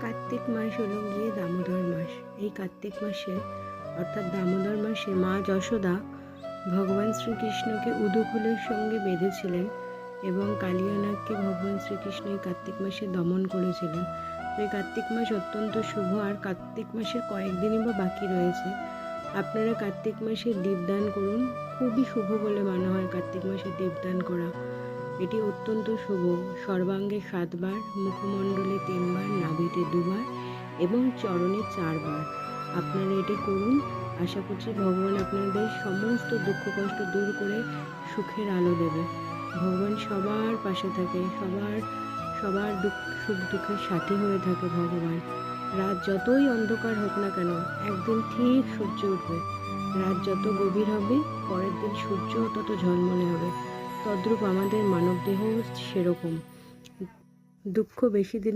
কার্তিক মাস হলো গিয়ে দামোদর মাস। এই কার্তিক মাসে, অর্থাৎ দামোদর মাসে মা যশোদা ভগবান শ্রীকৃষ্ণকে উদুকুলের সঙ্গে বেঁধেছিলেন এবং কালিয়ানাগকে ভগবান শ্রীকৃষ্ণ এই কার্তিক মাসে দমন করেছিলেন। এই কার্তিক মাস অত্যন্ত শুভ, আর কার্তিক মাসের কয়েকদিনই বা বাকি রয়েছে। আপনারা কার্তিক মাসে দীপদান করুন। খুবই শুভ বলে মনে হয় কার্তিক মাসে দীপদান করা। এটি অত্যন্ত শুভ। সর্বাঙ্গে সাতবার, মুখমণ্ডলে তিনবার নাভিতে দুবার এবং চরণে চারবার। আপনারা এটি করুন। আশা করছি ভগবান আপনাদের সমস্ত দুঃখ কষ্ট দূর করে সুখের আলো দেবে। ভগবান সবার পাশে থাকে, সবার সবার দুঃখ, সুখ দুঃখের সাথী হয়ে থাকে ভগবান। রাত যতই অন্ধকার হোক না কেন, একদিন ঠিক সূর্য উঠবে। রাত যত গভীর হবে, পরের দিন সূর্য তত ঝলমলে হবে। তদ্রূপ আমাদের মানবদেহ সেরকম। দুঃখ বেশি দিন